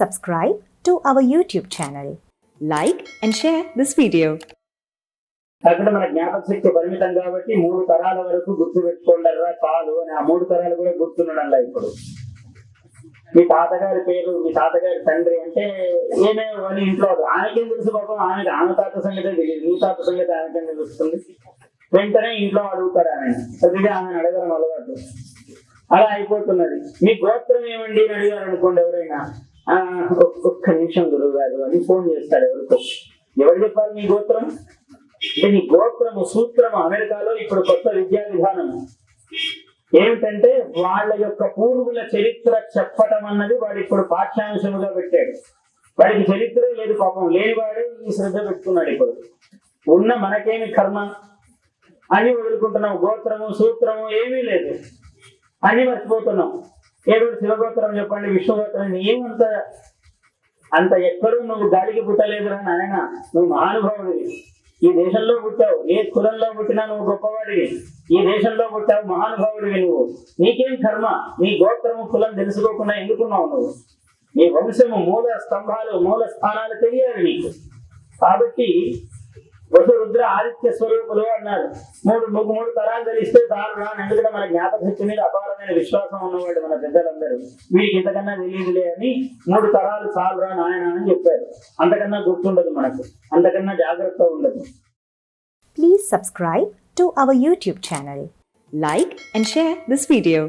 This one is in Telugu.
subscribe to our YouTube channel. Like and share this video. అక్కడ మన జ్ఞాపక శక్తి పరిమితం కాబట్టి మూడు తరాల వరకు గుర్తు పెట్టుకోండరా చాలు అని ఆ మూడు తరాలు కూడా గుర్తుండడంలా ఇప్పుడు. మీ తాతగారి పేరు మీ తాతగారి తండ్రి అంటే ఏమే అని ఇంట్లో ఆమెకేం తెలుసు పాపం? ఆమెకి ఆమె తాత సంగతి తెలియదు. మీ తాత సంగతి ఆమెకేం తెలుస్తుంది? వెంటనే ఇంట్లో అడుగుతారు ఆమె. ప్రతిగా ఆమెను అడగడం అలవాటు. అలా అయిపోతున్నది. మీ గోత్రం ఏమండి అని అడిగారు అనుకోండి ఎవరైనా? ఒక్క నిమిషం గురువు గారు అని ఫోన్ చేస్తాడు ఎవరితో ఎవరు చెప్పాలి నీ గోత్రం? అంటే నీ గోత్రము సూత్రము అమెరికాలో ఇప్పుడు కొత్త విద్యా విధానం. ఏమిటంటే వాళ్ళ యొక్క పూర్వుల చరిత్ర చెప్పటం అన్నది వాడు ఇప్పుడు పాఠ్యాంశముగా పెట్టాడు. వాడికి చరిత్ర లేదు పాపం లేనివాడు ఈ శ్రద్ధ పెట్టుకున్నాడు ఇప్పుడు. ఉన్న మనకేమి కర్మ? అని వదులుకుంటున్నాం. గోత్రము సూత్రము ఏమీ లేదు. అని మర్చిపోతున్నాం. ఏదో శివగోత్రం చెప్పండి విష్ణుగోత్రం ఏమంత అంత ఎక్కడూ నువ్వు గాలికి పుట్టలేదురా నాయన. నువ్వు మహానుభావుడివి. ఈ దేశంలో పుట్టావు. ఏ కులంలో పుట్టినా నువ్వు గొప్పవాడివి. ఈ దేశంలో పుట్టావు మహానుభావుడివి నువ్వు. నీకేం కర్మ? నీ గోత్రము కులం తెలుసుకోకుండా ఎందుకున్నావు నువ్వు? నీ వంశము మూల స్తంభాలు మూల స్థానాలు తెలియాలి నీకు. కాబట్టి రుద్ర ఆదిత్య స్వరూపులు అన్నారు. మూడు మూడు తరాలు తెలిస్తే చాలు అని ఎందుకంటే మన జ్ఞాపక శక్తి మీద అపారమైన విశ్వాసం ఉన్నవాడు మన పెద్దలందరూ. వీడికి ఇంతకన్నా తెలియదులే అని మూడు తరాలు చాలురా నాయన అని చెప్పారు. అంతకన్నా గుర్తుండదు మనకు. అంతకన్నా జాగ్రత్త ఉండదు. Please subscribe to our YouTube channel like and share this video